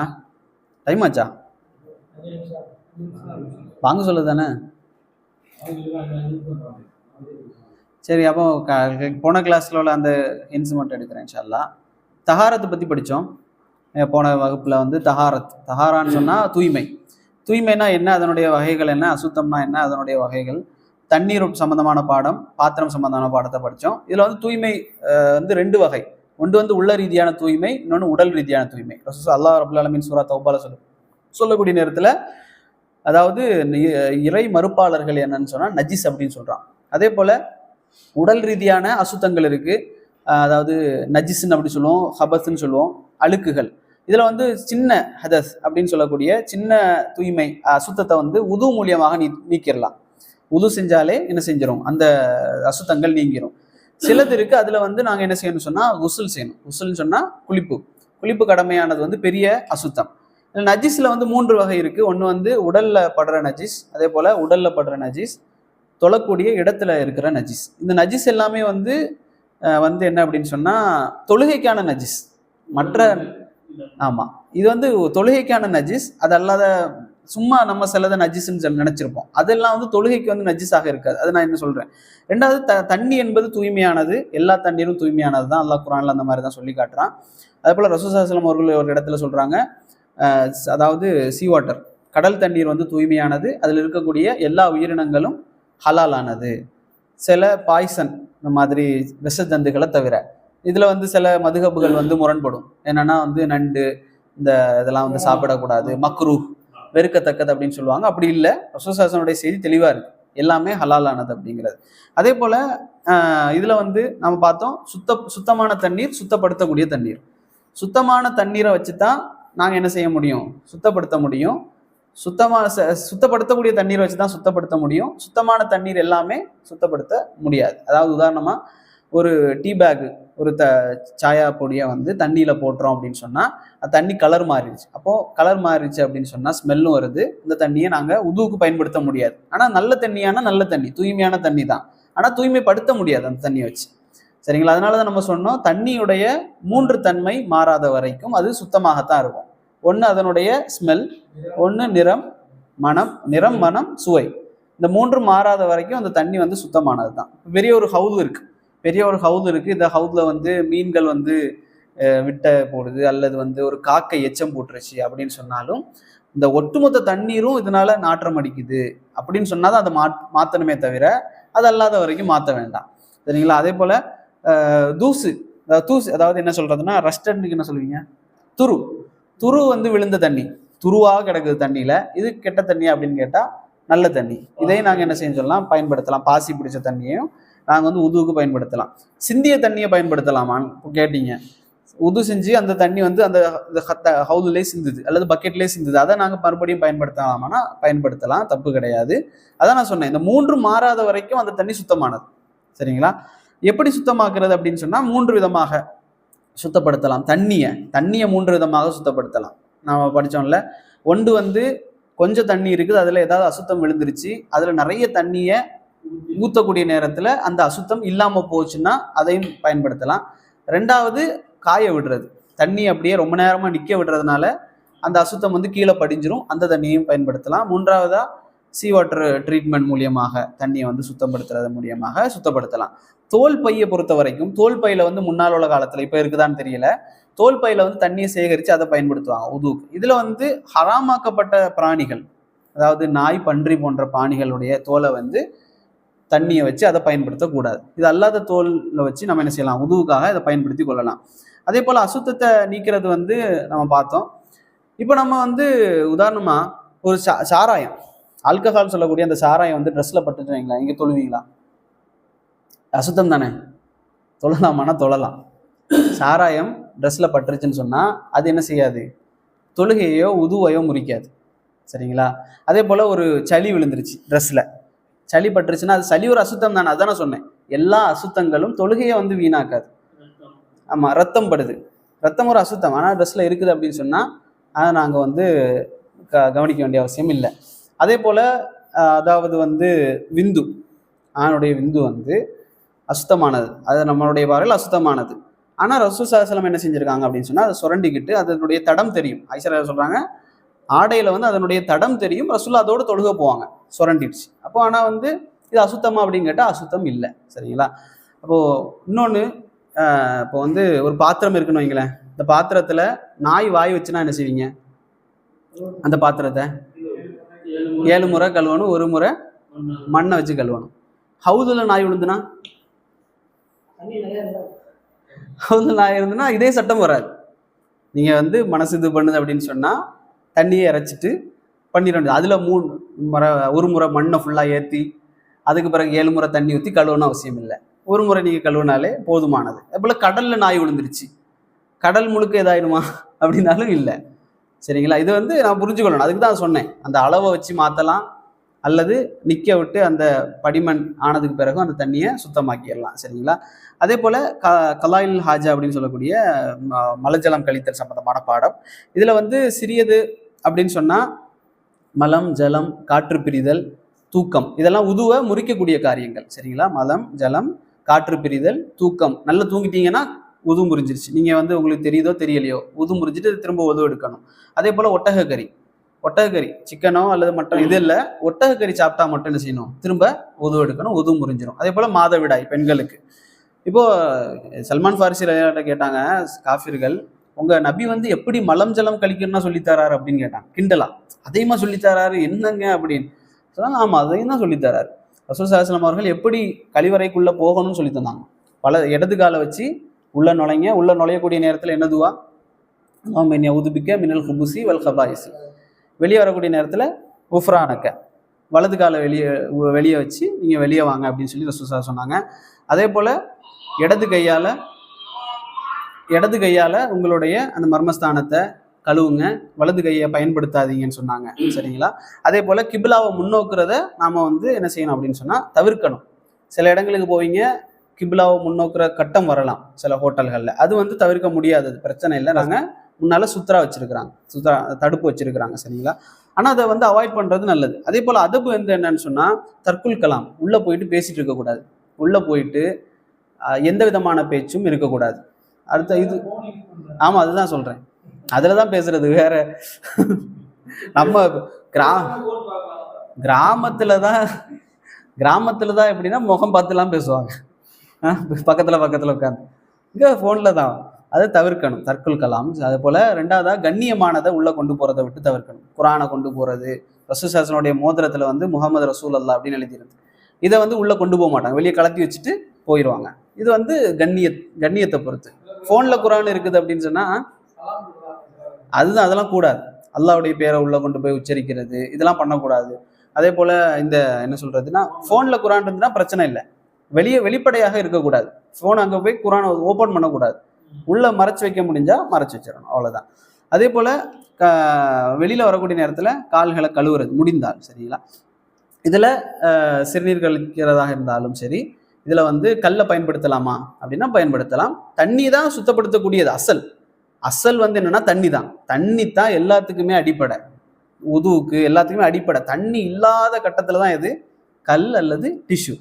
ஆ? Time ஆச்சா? வாங்க சொல்லு தானே? சரி அப்போ போன கிளாஸில் உள்ள அந்த ஹின்ஸ் மட்டும் எடுக்கிறேன் இன்ஷால்லா தகாரத்தை பற்றி படித்தோம். போன வகுப்பில் வந்து தகாரத் தகாரான்னு சொன்னால் தூய்மை. தூய்மைனா என்ன? அதனுடைய வகைகள் என்ன? அசுத்தம்னா என்ன? அதனுடைய வகைகள். தண்ணீர் சம்பந்தமான பாடம் பாத்திரம் சம்பந்தமான பாடத்தை படித்தோம். இதில் வந்து தூய்மை வந்து ரெண்டு வகை. ஒன்று வந்து உள்ள ரீதியான தூய்மை இன்னொன்று உடல் ரீதியான தூய்மை. ரசூல் அல்லாஹ் ரபுல் அலமின் சூரா தௌபால சொல்லு சொல்லக்கூடிய நேரத்தில் அதாவது இறை மறுப்பாளர்கள் என்னன்னு சொன்னால் நஜிஸ் அப்படின்னு சொல்கிறான் அதே போல் உடல் ரீதியான அசுத்தங்கள் இருக்குது அதாவது நஜிஸ்ன்னு அப்படி சொல்லுவோம் ஹபஸ்ன்னு சொல்லுவோம் அழுக்குகள். இதில் வந்து சின்ன ஹதஸ் அப்படின்னு சொல்லக்கூடிய சின்ன தூய்மை அசுத்தத்தை வந்து உது மூலியமாக நீ நீக்கிடலாம் உது செஞ்சாலே என்ன செஞ்சிடும் அந்த அசுத்தங்கள் நீங்கிரும். சிலது இருக்கு. அதுல வந்து நாங்க என்ன செய்யணும் சொன்னா உசுல் செய்யணும். உசுல்னு சொன்னா குளிப்பு. குளிப்பு கடமையானது வந்து பெரிய அசுத்தம். நஜீஸ்ல வந்து மூன்று வகை இருக்கு. ஒன்று வந்து உடல்ல படுற நஜீஸ் அதே போல உடல்ல படுற நஜீஸ் தொழக்கூடிய இடத்துல இருக்கிற நஜீஸ். இந்த நஜீஸ் எல்லாமே வந்து வந்து என்ன அப்படின்னு சொன்னா தொழுகைக்கான நஜீஸ். மற்ற ஆமா. இது வந்து தொழுகைக்கான நஜீஸ். அது அல்லாத சும்மா நம்ம சிலதை நஜீஸ்ன்னு சொல்லி நினைச்சிருப்போம். அதெல்லாம் வந்து தொழுகைக்கு வந்து நஜீஸாக இருக்காது. அது நான் என்ன சொல்றேன்? ரெண்டாவது த தண்ணி என்பது தூய்மையானது. எல்லா தண்ணீரும் தூய்மையானது தான். அல்லாஹ் குரான்ல அந்த மாதிரி தான் சொல்லி காட்டுறான். அதே போல ரசூசாஸ்லம் அவர்கள் ஒரு இடத்துல சொல்றாங்க அஹ், அதாவது சீ வாட்டர் கடல் தண்ணீர் வந்து தூய்மையானது. அதில் இருக்கக்கூடிய எல்லா உயிரினங்களும் ஹலாலானது. சில பாய்சன் இந்த மாதிரி விஷ ஜந்துக்களை தவிர. இதில் வந்து சில மதுகபுகள் வந்து முரண்படும். என்னன்னா வந்து நண்டு இந்த இதெல்லாம் வந்து சாப்பிடக்கூடாது. மக்ரூ. வெறுக்கத்தக்கது அப்படின்னு சொல்லுவாங்க. அப்படி இல்லை. ரசூசாசனுடைய செய்தி தெளிவாக இருக்கு. எல்லாமே ஹலாலானது அப்படிங்கிறது. அதே போல் இதில் வந்து நம்ம பார்த்தோம் சுத்த சுத்தமான தண்ணீர் சுத்தப்படுத்தக்கூடிய தண்ணீர். சுத்தமான தண்ணீரை வச்சு தான் நாங்கள் என்ன செய்ய முடியும்? சுத்தப்படுத்த முடியும். சுத்தமாக சுத்தப்படுத்தக்கூடிய தண்ணீரை வச்சு தான் சுத்தப்படுத்த முடியும். சுத்தமான தண்ணீர் எல்லாமே சுத்தப்படுத்த முடியாது. அதாவது உதாரணமாக ஒரு டீ பேக் ஒரு த சாயா பொடியை வந்து தண்ணியில் போட்டுறோம் அப்படின்னு சொன்னால் அந்த தண்ணி கலர் மாறிடுச்சு. அப்போது கலர் மாறிடுச்சு அப்படின்னு சொன்னால் ஸ்மெல்லும் வருது. இந்த தண்ணியை நாங்கள் உதுவுக்கு பயன்படுத்த முடியாது. ஆனால் நல்ல தண்ணியான நல்ல தண்ணி தூய்மையான தண்ணி தான். ஆனால் தூய்மைப்படுத்த முடியாது அந்த தண்ணியை வச்சு. சரிங்களா? அதனால தான் நம்ம சொன்னோம் தண்ணியுடைய மூன்று தன்மை மாறாத வரைக்கும் அது சுத்தமாகத்தான் இருக்கும். ஒன்று அதனுடைய ஸ்மெல் ஒன்று நிறம் மனம் நிறம் மனம் சுவை. இந்த மூன்று மாறாத வரைக்கும் அந்த தண்ணி வந்து சுத்தமானது தான் பெரிய ஒரு ஹவுது இருக்குது பெரிய ஒரு ஹவுது இருக்கு. இந்த ஹவுதுல வந்து மீன்கள் வந்து விட்ட போடுது. அல்லது வந்து ஒரு காக்கை எச்சம் போட்டுருச்சு அப்படின்னு சொன்னாலும் இந்த ஒட்டுமொத்த தண்ணீரும் இதனால நாற்றம் அடிக்குது அப்படின்னு சொன்னால் தான் அதை மா மாற்றணுமே தவிர அது அல்லாத வரைக்கும் மாற்ற வேண்டாம். சரிங்களா? அதே போல் தூசு. அதாவது தூசு அதாவது என்ன சொல்கிறதுனா ரஸ்டன்னுக்கு என்ன சொல்லுவீங்க? துரு. துரு வந்து விழுந்த தண்ணி. துருவாக கிடக்குது தண்ணியில். இது கெட்ட தண்ணி அப்படின்னு கேட்டால் நல்ல தண்ணி. இதையும் நாங்கள் என்ன செய்ய சொல்லலாம் பயன்படுத்தலாம். பாசி பிடிச்ச தண்ணியையும் நாங்கள் வந்து உதுவுக்கு பயன்படுத்தலாம். சிந்திய தண்ணியை பயன்படுத்தலாமான்னு இப்போ கேட்டீங்க. உது செஞ்சு அந்த தண்ணி வந்து அந்த ஹவுதுலே சிந்துது அல்லது பக்கெட்லேயே சிந்துது. அதை நாங்கள் மறுபடியும் பயன்படுத்தலாமானா பயன்படுத்தலாம் தப்பு கிடையாது. அதான் நான் சொன்னேன் இந்த மூன்று மாறாத வரைக்கும் அந்த தண்ணி சுத்தமானது. சரிங்களா? எப்படி சுத்தமாக்குறது அப்படின்னு சொன்னா மூன்று விதமாக சுத்தப்படுத்தலாம். தண்ணியை தண்ணியை மூன்று விதமாக சுத்தப்படுத்தலாம். நாம படித்தோம்ல ஒன்று வந்து கொஞ்சம் தண்ணி இருக்குது அதில் ஏதாவது அசுத்தம் விழுந்துருச்சு அதில் நிறைய தண்ணியை ஊற்றக்கூடிய நேரத்தில் அந்த அசுத்தம் இல்லாமல் போச்சுன்னா அதையும் பயன்படுத்தலாம். ரெண்டாவது காய விடுறது. தண்ணி அப்படியே ரொம்ப நேரமாக நிற்க விடுறதுனால அந்த அசுத்தம் வந்து கீழே படிஞ்சிரும். அந்த தண்ணியும் பயன்படுத்தலாம். மூன்றாவதா சீ வாட்டர் ட்ரீட்மெண்ட் மூலியமாக தண்ணியை வந்து சுத்தப்படுத்துறது மூலியமாக சுத்தப்படுத்தலாம். தோல் பையை பொறுத்த வரைக்கும் தோல் பையில வந்து முன்னால் உள்ள காலத்தில் இப்போ இருக்குதான்னு தெரியல. தோல் பையில வந்து தண்ணியை சேகரித்து அதை பயன்படுத்துவாங்க. உதுவுக்கு இதில் வந்து ஹராமாக்கப்பட்ட பிராணிகள் அதாவது நாய் பன்றி போன்ற பிராணிகளுடைய தோலை வந்து தண்ணியை வச்சு அதை பயன்படுத்தக்கூடாது. இது அல்லாத தோலில் வச்சு நம்ம என்ன செய்யலாம்? உதுவுக்காக இதை பயன்படுத்தி கொள்ளலாம். அதே போல் அசுத்தத்தை நீக்கிறது வந்து நம்ம பார்த்தோம். இப்போ நம்ம வந்து உதாரணமாக ஒரு சா சாராயம். ஆல்கஹால் சொல்லக்கூடிய அந்த சாராயம் வந்து ட்ரெஸ்ஸில் பட்டுச்சு இங்கே தொழுவீங்களா? அசுத்தம் தானே. தொழலாமானா தொழலாம். சாராயம் ட்ரெஸ்ஸில் பட்டுருச்சுன்னு சொன்னால் அது என்ன செய்யாது? தொழுகையோ உதுவையோ முறிக்காது. சரிங்களா? அதே போல் ஒரு சளி விழுந்துருச்சு ட்ரெஸ்ஸில் சளி பட்டுருச்சுன்னா அது சளி ஒரு அசுத்தம் தானே அதானே நான் சொன்னேன் எல்லா அசுத்தங்களும் தொழுகையை வந்து வீணாக்காது ஆமாம் ரத்தம் படுது ரத்தம் ஒரு அசுத்தம் ஆனால் ட்ரெஸ்ஸில் இருக்குது அப்படின்னு சொன்னால் அதை நாங்கள் வந்து க கவனிக்க வேண்டிய அவசியம் இல்லை அதே போல் அதாவது வந்து விந்து ஆணுடைய விந்து வந்து அசுத்தமானது அது நம்மளுடைய பார்வையில் அசுத்தமானது ஆனால் ரசூல் சாஹலம் என்ன செஞ்சுருக்காங்க அப்படின்னு சொன்னால் அதை சுரண்டிக்கிட்டு அதனுடைய தடம் தெரியும் ஐஸ்வர்யா சொல்கிறாங்க ஆடையில் வந்து அதனுடைய தடம் தெரியும். ரசுல்லா அதோடு தொழுக போவாங்க. சுரண்டிடுச்சு. அப்போ ஆனால் வந்து இது அசுத்தமா அப்படின்னு கேட்டால் அசுத்தம் இல்லை. சரிங்களா? அப்போது இன்னொன்று இப்போ வந்து ஒரு பாத்திரம் இருக்குன்னு வைங்களேன். இந்த பாத்திரத்தில் நாய் வாய் வச்சுன்னா என்ன செய்வீங்க? அந்த பாத்திரத்தை? ஏழு முறை கழுவணும் ஒரு முறை மண்ணை வச்சு கழுவணும். ஹவுதில் நாய் விழுந்துனா? ஹவுதில் நாய் இருந்துன்னா இதே சட்டம் வராது. நீங்கள் வந்து மனசு இது பண்ணுது அப்படின்னு சொன்னால் தண்ணியை இறைச்சிட்டு பண்ணிட அதில் மூணு முறை ஒரு முறை மண்ணை ஃபுல்லாக ஏற்றி அதுக்கு பிறகு ஏழு முறை தண்ணி ஊற்றி கழுவணும் அவசியம் இல்லை. ஒரு முறை நீங்கள் கழுவினாலே போதுமானது. அதுபோல் கடலில் நாய் விழுந்துருச்சு. கடல் முழுக்க இதாயிடுமா? அப்படின்னாலும் இல்லை. சரிங்களா? இது வந்து நான் புரிஞ்சுக்கொள்ளணும். அதுக்கு தான் சொன்னேன். அந்த அளவை வச்சு மாற்றலாம் அல்லது நிற்க விட்டு அந்த படிமண் ஆனதுக்கு பிறகும் அந்த தண்ணியை சுத்தமாக்கிடலாம். சரிங்களா? அதே போல் க கலாயில் ஹாஜா அப்படின்னு சொல்லக்கூடிய ம- மலஜலம் கழித்தல் சம்பந்தமான பாடம். இதில் வந்து சிறியது அப்படின்னு சொன்னால் மலம் ஜலம் காற்று பிரிதல் தூக்கம். இதெல்லாம் உதுவை முறிக்கக்கூடிய காரியங்கள். சரிங்களா? மலம் ஜலம் காற்று பிரிதல் தூக்கம். நல்லா தூங்கிட்டீங்கன்னா உது முறிஞ்சிருச்சு. நீங்கள் வந்து உங்களுக்கு தெரியுதோ தெரியலையோ உது முறிஞ்சிட்டு திரும்ப உது எடுக்கணும். அதே போல் ஒட்டகக்கறி ஒட்டகக்கறி சிக்கனோ அல்லது மட்டன் இது இல்லை. ஒட்டகக்கறி சாப்பிட்டா மட்டும் என்ன செய்யணும்? திரும்ப உது எடுக்கணும் உது முறிஞ்சிடும் அதே போல் மாதவிடாய் பெண்களுக்கு. இப்போது சல்மான் ஃபாரிசி கேட்டாங்க காஃபிர்கள் உங்க நபி வந்து எப்படி மலம் ஜலம் கழிக்கணும்னா சொல்லித்தராரு அப்படின்னு கேட்டாங்க. கிண்டலா. அதையுமா சொல்லித்தராரு? என்னங்க அப்படின்னு. சொன்னாங்க ஆமா அதையும் தான் சொல்லித்தராரு. ரசூல் சாஹஸ்லாம் அவர்கள் எப்படி கழிவறைக்குள்ள போகணும்னு சொல்லி தந்தாங்க. பல இடது காலை வச்சு உள்ள நுழைங்க உள்ள நுழையக்கூடிய நேரத்தில் என்னதுவா துவா? உதுப்பிக்க உதுபிக்க மினல் குபுசி வல் ஹபாயிசி வெளியே வரக்கூடிய நேரத்தில் உஃப்ரானக்க. வலது காலை வெளியே வெளியே வச்சு நீங்கள் வெளியே வாங்க அப்படின்னு சொல்லி ரசூசா சொன்னாங்க. அதே போல் இடது கையால் இடது கையால் உங்களுடைய அந்த மர்மஸ்தானத்தை கழுவுங்க வலது கையை பயன்படுத்தாதீங்கன்னு சொன்னாங்க. சரிங்களா? அதே போல் கிபிலாவை முன்னோக்குறத நாம் வந்து என்ன செய்யணும் அப்படின்னு சொன்னால் தவிர்க்கணும். சில இடங்களுக்கு போவீங்க கிபிலாவை முன்னோக்குற கட்டம் வரலாம் சில ஹோட்டல்களில். அது வந்து தவிர்க்க முடியாதது பிரச்சனை இல்லை. நாங்கள் முன்னால் சுத்ரா வச்சுருக்குறாங்க. சுத்ரா தடுப்பு வச்சுருக்குறாங்க சரிங்களா? ஆனால் அதை வந்து அவாய்ட் பண்ணுறது நல்லது. அதே போல் அதுப்பு வந்து என்னன்னு சொன்னால் தற்குல் கலாம். உள்ளே போயிட்டு பேசிட்டு இருக்கக்கூடாது. உள்ளே போயிட்டு எந்த விதமான பேச்சும் இருக்கக்கூடாது. அடுத்த இது. ஆமாம் அதுதான் சொல்கிறேன் அதில் தான் பேசுறது வேற. நம்ம கிரா கிராமத்தில் தான் கிராமத்தில் தான் எப்படின்னா முகம் பார்த்துலாம் பேசுவாங்க. பக்கத்தில் பக்கத்தில் உட்காந்து இங்கே ஃபோனில் தான் அதை தவிர்க்கணும். தற்கொல் கலாம். அது போல் ரெண்டாவதா கண்ணியமானதை உள்ளே கொண்டு போகிறத விட்டு தவிர்க்கணும். குரானை கொண்டு போகிறது ரசூசாசனுடைய மோதிரத்தில் வந்து முகமது ரசூல் அல்லா அப்படின்னு எழுதியிருக்கு. இதை வந்து உள்ளே கொண்டு போக மாட்டாங்க. வெளியே கலத்தி வச்சுட்டு போயிடுவாங்க இது வந்து கண்ணிய கண்ணியத்தை பொறுத்து. ஃபோனில் குரான் இருக்குது அப்படின்னு சொன்னால் அதுதான் அதெல்லாம் கூடாது. அல்லாவுடைய பேரை உள்ளே கொண்டு போய் உச்சரிக்கிறது இதெல்லாம் பண்ணக்கூடாது. அதே போல் இந்த என்ன சொல்கிறதுனா ஃபோனில் குரான் இருந்துன்னா பிரச்சனை இல்லை. வெளியே வெளிப்படையாக இருக்கக்கூடாது. ஃபோன் அங்கே போய் குரானை ஓப்பன் பண்ணக்கூடாது. உள்ளே மறைச்சு வைக்க முடிஞ்சால் மறைச்சு வச்சிடணும் அவ்வளோதான் அதே போல் க வெளியில் வரக்கூடிய நேரத்தில் கால்களை கழுவுறது முடிந்தால் சரிங்களா? இதில் சிறுநீர் கழிக்கிறதாக இருந்தாலும் சரி இதில் வந்து கல்லை பயன்படுத்தலாமா? அப்படின்னா பயன்படுத்தலாம். தண்ணி தான் சுத்தப்படுத்தக்கூடியது அசல். அசல் வந்து என்னென்னா தண்ணி தான் தண்ணி தான் எல்லாத்துக்குமே அடிப்படை. உதுவுக்கு எல்லாத்துக்குமே அடிப்படை. தண்ணி இல்லாத கட்டத்தில் தான் இது கல் அல்லது டிஷ்யூ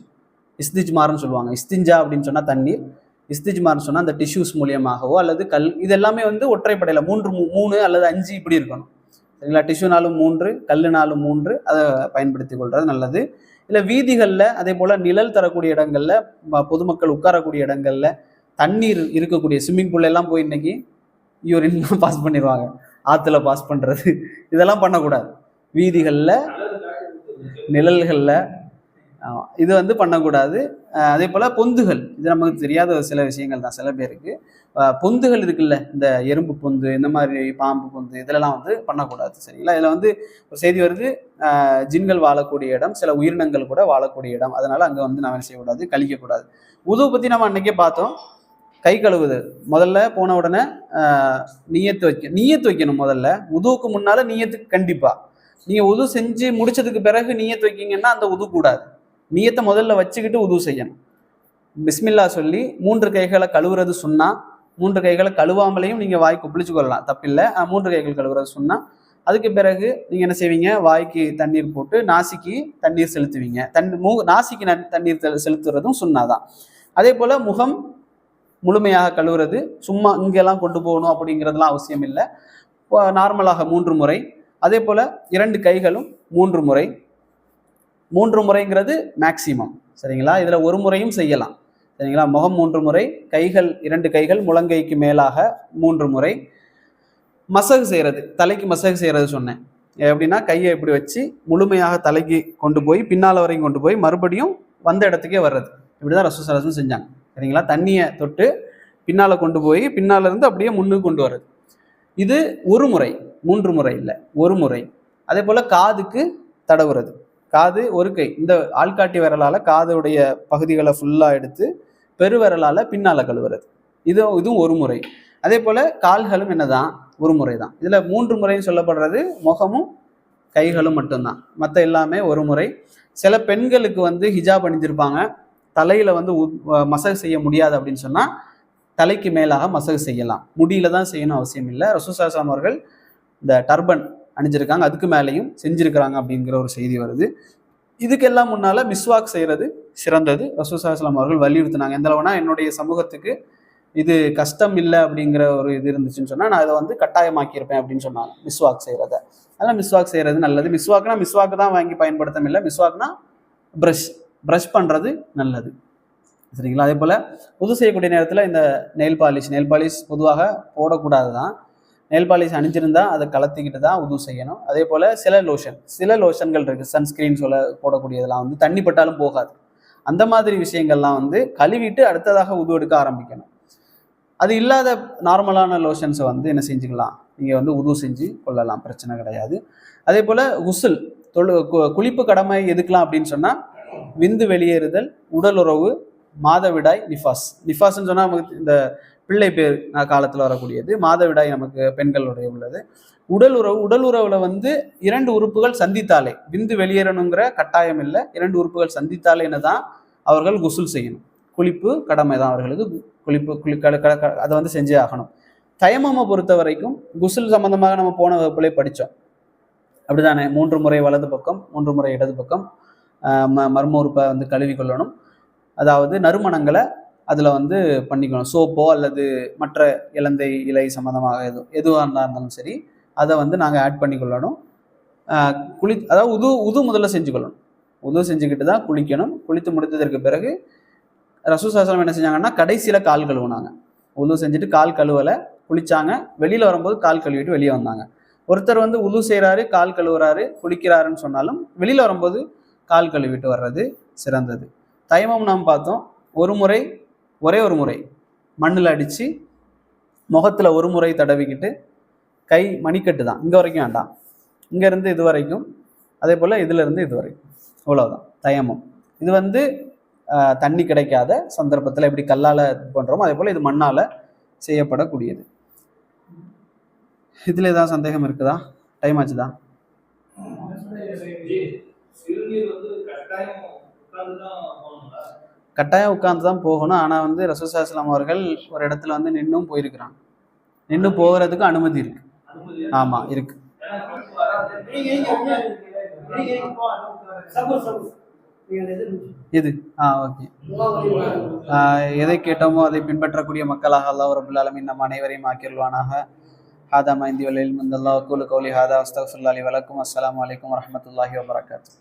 இஸ்திஜ்மார்னு சொல்லுவாங்க. இஸ்திஞ்சா அப்படின்னு சொன்னால் தண்ணீர். இஸ்திஜ்மார்னு சொன்னால் அந்த டிஷ்யூஸ் மூலியமாகவோ அல்லது கல். இது எல்லாமே வந்து ஒற்றைப்படையில் மூன்று மூ- மூணு அல்லது அஞ்சு இப்படி இருக்கணும். சரிங்களா? டிஷ்யூனாலும் மூன்று கல்லுனாலும் மூன்று அதை பயன்படுத்தி கொள்வது நல்லது. இல்லை வீதிகளில் அதே போல் நிழல் தரக்கூடிய இடங்களில் ம- பொதுமக்கள் உட்காரக்கூடிய இடங்களில் தண்ணீர் இருக்கக்கூடிய ஸ்விம்மிங் பூல் எல்லாம் போய் இன்னைக்கு யூரின்லாம் பாஸ் பண்ணிடுவாங்க ஆற்றுல பாஸ் பண்ணுறது இதெல்லாம் பண்ணக்கூடாது. வீதிகளில் நிழல்களில் இது வந்து பண்ணக்கூடாது. அதே போல் பொந்துகள். இது நமக்கு தெரியாத ஒரு சில விஷயங்கள் தான் சில பேருக்கு. பொந்துகள் இருக்குல்ல இந்த எறும்பு பொந்து இந்த மாதிரி பாம்பு பொந்து இதெல்லாம் வந்து பண்ணக்கூடாது சரிங்களா? இதில் வந்து ஒரு செய்தி வருது. ஜின்கள் வாழக்கூடிய இடம் சில உயிரினங்கள் கூட வாழக்கூடிய இடம். அதனால் அங்கே வந்து நாம் செய்யக்கூடாது? கழிக்கக்கூடாது. உதுவை பற்றி நம்ம அன்றைக்கே பார்த்தோம். கை கழுவுது முதல்ல போன உடனே நீயத்து வைக்க நீயத்து வைக்கணும் முதல்ல. உதுவுக்கு முன்னால் நீயத்துக்கு கண்டிப்பாக நீங்கள் உது செஞ்சு முடிச்சதுக்கு பிறகு நீயத்து வைக்கிங்கன்னா அந்த உது கூடாது நீயத்தை முதல்ல வச்சுக்கிட்டு உது செய்யணும். பிஸ்மில்லா சொல்லி மூன்று கைகளை கழுவுறது சொன்னால் மூன்று கைகளை கழுவாமலையும் நீங்கள் வாய்க்கு குளிச்சு கொள்ளலாம் தப்பில்லை மூன்று கைகள் கழுவுறது சொன்னால் அதுக்கு பிறகு நீங்கள் என்ன செய்வீங்க? வாய்க்கு தண்ணீர் போட்டு நாசிக்கு தண்ணீர் செலுத்துவீங்க. தன் மூ நாசிக்கு தண்ணீர் தெ- செலுத்துறதும் சுண்ணாதான் அதே போல் முகம் முழுமையாக கழுவுறது சும்மா இங்கெல்லாம் கொண்டு போகணும் அப்படிங்கிறதுலாம் அவசியம் இல்லை. நார்மலாக மூன்று முறை. அதே போல் இரண்டு கைகளும் மூன்று முறை. மூன்று முறைங்கிறது மேக்சிமம் சரிங்களா? இதில் ஒரு முறையும் செய்யலாம். சரிங்களா? முகம் மூன்று முறை கைகள் இரண்டு கைகள் முழங்கைக்கு மேலாக மூன்று முறை. மசகு செய்கிறது தலைக்கு மசகு செய்கிறது சொன்னேன். எப்படின்னா கையை இப்படி வச்சு முழுமையாக தலைக்கு கொண்டு போய் பின்னால் வரையும் கொண்டு போய் மறுபடியும் வந்த இடத்துக்கே வர்றது. இப்படி தான் ரசம் செஞ்சாங்க. சரிங்களா? தண்ணியை தொட்டு பின்னால் கொண்டு போய் பின்னால் இருந்து அப்படியே முன்னுக்கு கொண்டு வர்றது. இது ஒரு முறை மூன்று முறை இல்லை ஒரு முறை. அதே போல் காதுக்கு தடவுறது. காது ஒரு கை. இந்த ஆள்காட்டி விரலால் காதுடைய பகுதிகளை ஃபுல்லாக எடுத்து பெருவிரலால் பின்னால் கழுவுறது. இது இதுவும் ஒரு முறை. அதே போல் கால்களும் என்னதான்? ஒரு முறை தான் இதில் மூன்று முறைன்னு சொல்லப்படுறது முகமும் கைகளும் மட்டும்தான். மற்ற எல்லாமே ஒரு முறை. சில பெண்களுக்கு வந்து ஹிஜாப் அணிஞ்சிருப்பாங்க. தலையில் வந்து மசகு செய்ய முடியாது அப்படின்னு சொன்னால் தலைக்கு மேலாக மசகு செய்யலாம். முடியில தான் செய்யணும் அவசியம் இல்லை. ரசூசாஸ்லாம் அவர்கள் இந்த டர்பன் அணிஞ்சிருக்காங்க. அதுக்கு மேலேயும் செஞ்சிருக்கிறாங்க அப்படிங்கிற ஒரு செய்தி வருது. இதுக்கெல்லாம் முன்னால மிஸ்வாக் செய்யறது சிறந்தது. ரசூசாஸ்லாம் அவர்கள் வலியுறுத்தினாங்க. எந்த அளவுனா என்னுடைய சமூகத்துக்கு இது கஷ்டம் இல்லை அப்படிங்கிற ஒரு இது இருந்துச்சுன்னு சொன்னால் நான் அதை வந்து கட்டாயமாக்கியிருப்பேன் அப்படின்னு சொன்னாங்க. மிஸ்வாக் செய்கிறத அதனால் மிஸ்வாக் செய்கிறது நல்லது. மிஸ்வாக்னா மிஸ்வாக் தான் வாங்கி பயன்படுத்த இல்லை. மிஸ்வாக்னா ப்ரஷ் ப்ரஷ் பண்ணுறது நல்லது. சரிங்களா? அதே போல் புது செய்யக்கூடிய நேரத்தில் இந்த நெயில் பாலிஷ் நெயில் பாலிஷ் பொதுவாக போடக்கூடாது தான் நெயில் பாலிஷ் அணிஞ்சிருந்தா அதை கலத்திக்கிட்டு தான் உது செய்யணும். அதே போல் சில லோஷன் சில லோஷன்கள் இருக்குது சன்ஸ்கிரீன் சொல்ல போடக்கூடியதெல்லாம் வந்து தண்ணி பட்டாலும் போகாது. அந்த மாதிரி விஷயங்கள்லாம் வந்து கழுவிட்டு அடுத்ததாக உது எடுக்க ஆரம்பிக்கணும். அது இல்லாத நார்மலான லோஷன்ஸை வந்து என்ன செஞ்சுக்கலாம்? நீங்கள் வந்து உது செஞ்சு கொள்ளலாம். பிரச்சனை கிடையாது. அதே போல் உசுல் தொழு குளிப்பு கடமை எதுக்கலாம் அப்படின்னு சொன்னால் விந்து வெளியேறுதல் உடல் உறவு மாதவிடாய் நிஃபாஸ். நிஃபாஸ்ன்னு சொன்னால் நமக்கு இந்த பிள்ளை பேர் காலத்தில் வரக்கூடியது. மாதவிடாய் நமக்கு பெண்களுடைய உள்ளது. உடல் உறவு உடல் உறவுல வந்து இரண்டு உறுப்புகள் சந்தித்தாலே விந்து வெளியேறணுங்கிற கட்டாயம் இல்லை. இரண்டு உறுப்புகள் சந்தித்தாலேன்னு தான் அவர்கள் குசுல் செய்யணும். குளிப்பு கடமை தான் அவர்களுக்கு. குளிப்பு குளி அதை வந்து செஞ்சே ஆகணும். தயமமை பொறுத்த வரைக்கும் குசுல் சம்பந்தமாக நம்ம போன வகுப்புலே படித்தோம் அப்படிதானே? மூன்று முறை வலது பக்கம் மூன்று முறை இடது பக்கம் ம மர்ம உறுப்பை வந்து கழுவி கொள்ளணும். அதாவது நறுமணங்களை அதில் வந்து பண்ணிக்கணும். சோப்போ அல்லது மற்ற இலந்தை இலை சம்மந்தமாக எது எதுவாக இருந்தாலும் சரி அதை வந்து நாங்கள் ஆட் பண்ணிக்கொள்ளணும். குளி அதாவது உது உது முதல்ல செஞ்சுக்கொள்ளணும். உது செஞ்சுக்கிட்டு தான் குளிக்கணும். குளித்து முடித்ததற்கு பிறகு ரசூ சாஸ்திரம் என்ன செஞ்சாங்கன்னா கடைசியில் கால் கழுவுனாங்க. உது செஞ்சுட்டு கால் கழுவலை குளித்தாங்க வெளியில் வரும்போது கால் கழுவிட்டு வெளியே வந்தாங்க. ஒருத்தர் வந்து உது செய்கிறாரு கால் கழுவுறாரு குளிக்கிறாருன்னு சொன்னாலும் வெளியில் வரும்போது கால் கழுவிட்டு வர்றது சிறந்தது. தைமம் நாம் பார்த்தோம். ஒரு முறை ஒரே ஒரு முறை. மண்ணில் அடித்து முகத்தில் ஒரு முறை தடவிக்கிட்டு கை மணிக்கட்டு தான். இங்கே வரைக்கும் வேண்டாம். இங்கேருந்து இது வரைக்கும். அதே போல் இதுலேருந்து இது வரைக்கும். இவ்வளோதான் தயமம். இது வந்து தண்ணி கிடைக்காத சந்தர்ப்பத்தில் எப்படி கல்லால் இது பண்ணுறோமோ அதே போல் இது மண்ணால் செய்யப்படக்கூடியது. இதில் ஏதாவது சந்தேகம் இருக்குதா? டைம் ஆச்சுதா? கட்டாயம் கட்டாயம் உட்காந்து தான் போகணும். ஆனால் வந்து ரசூசாஸ்லாம் அவர்கள் ஒரு இடத்துல வந்து நின்றும் போயிருக்கிறாங்க. நின்று போகிறதுக்கு அனுமதி இருக்கு. ஆமாம் இருக்கு. இது ஆ ஓகே. எதை கேட்டோமோ அதை பின்பற்றக்கூடிய மக்களாக அல்லாஹ் ரபுல் ஆலமின் நம் அனைவரையும் ஆக்கிடுவானாக ஹாதா மைந்தி வலையில் முந்தல்லா கூலு கௌலி ஹாதா அஸ்தஃபுல்லா அலி வலக்கும். அஸ்லாம் வலைக்கம் வரமத்துல்லாஹி வபரகாத்து